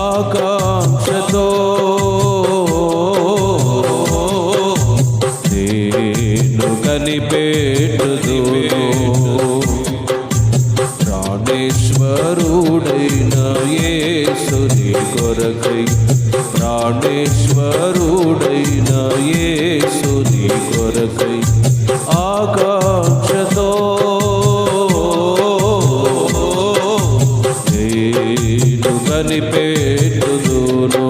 ఆకాంక్షతో నేను కనిపెట్టుదు. ప్రాణేశ్వరుడైన యేసుని కొరకై ప్రాణేశ్వరుడైన యేసుని కొరకై ఆకాంక్ష దిక్కుగని పెట్టుదును.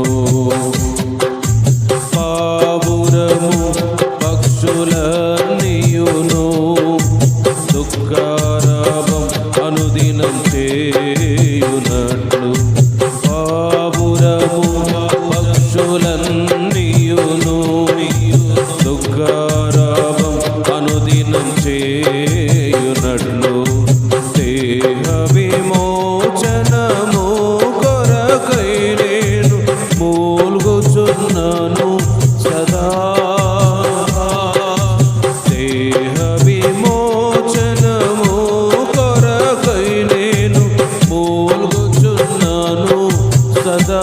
కోలుచున్నాను సదా.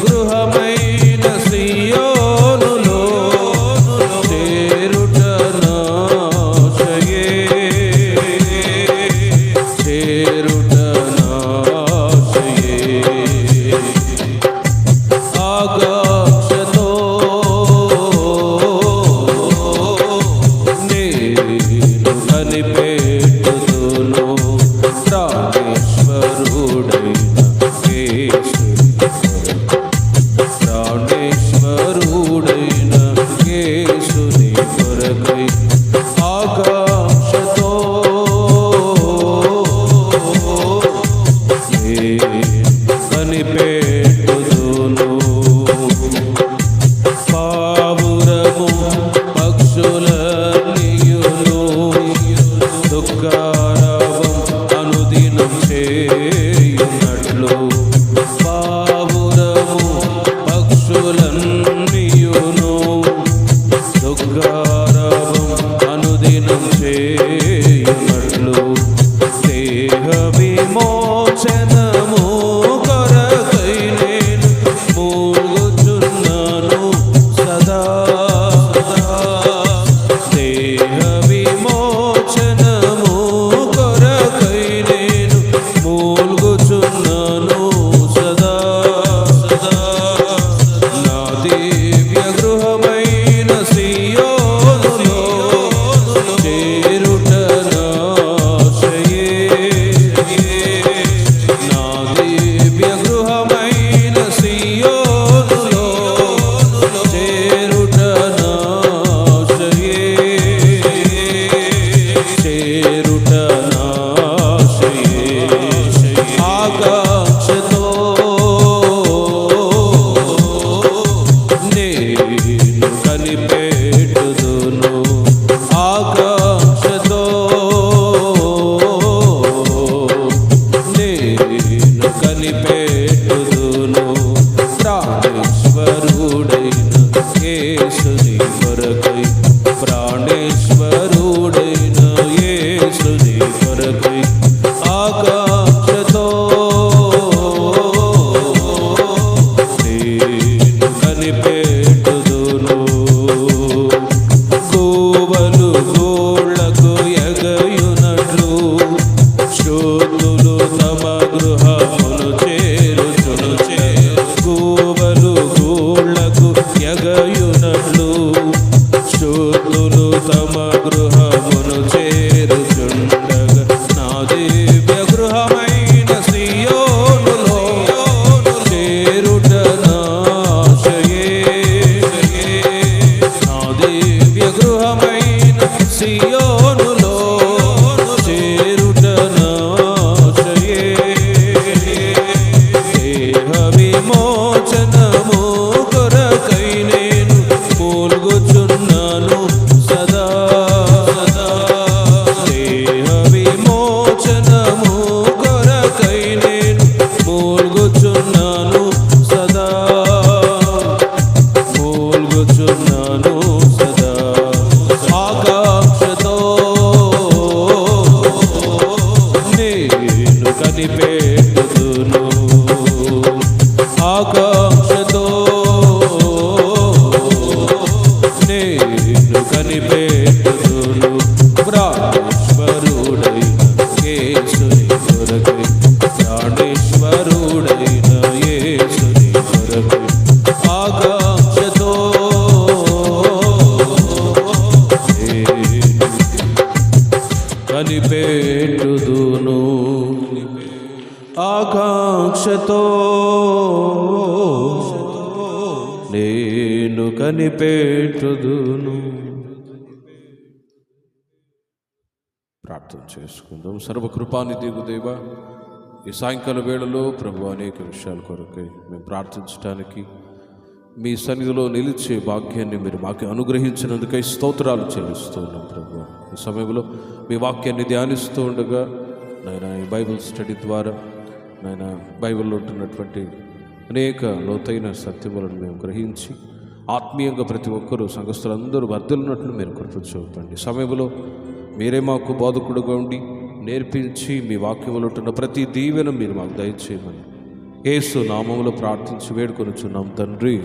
గృహమైన సియోనులో చేరుటనా శయే చేరుటనా శయే ఆగక్షతో నేను కనిపెట్టుదును రామేశ్వరుడైన కేశ కనిపెట్టుదును. పావురము పక్షుల నియులు దుఃఖారావం అనుదినం చేయునట్లు. విమోచనము. యేసుని కొరకై సియోనులో నేను ఆకాంక్షతో నేను కనిపెట్టుదును. ప్రాణేశ్వరుడైన యేసుని కొరకై ప్రాణేశ్వరుడైన యేసుని కొరకై. ఆకాంక్షతో నేను ఆశతో నేను కనిపెట్టుదును. ప్రార్థన చేసుకుందాం. సర్వకృపాని దేవ ఈ సాయంకాల వేళలో ప్రభు అనేక విషయాల కొరకై మేము ప్రార్థించడానికి మీ సన్నిధిలో నిలిచే భాగ్యాన్ని మీరు మాకు అనుగ్రహించినందుకై స్తోత్రాలు చెల్లిస్తున్నాం ప్రభు. ఈ సమయంలో మీ వాక్యాన్ని ధ్యానిస్తూ ఉండగా నేను బైబిల్ స్టడీ ద్వారా నాయన బైబిల్లో ఉంటున్నటువంటి అనేక లోతైన సత్యములను మేము గ్రహించి ఆత్మీయంగా ప్రతి ఒక్కరూ సంఘస్థులందరూ వర్ధలున్నట్లు మీరు కృప చూపండి. సమయంలో మీరే మాకు బోధకుడుగా ఉండి నేర్పించి మీ వాక్యములు ఉంటున్న ప్రతి దీవెన మీరు మాకు దయచేయమని. ఏసు నామములు ప్రార్థించి వేడుకొనుచున్నాం తండ్రి.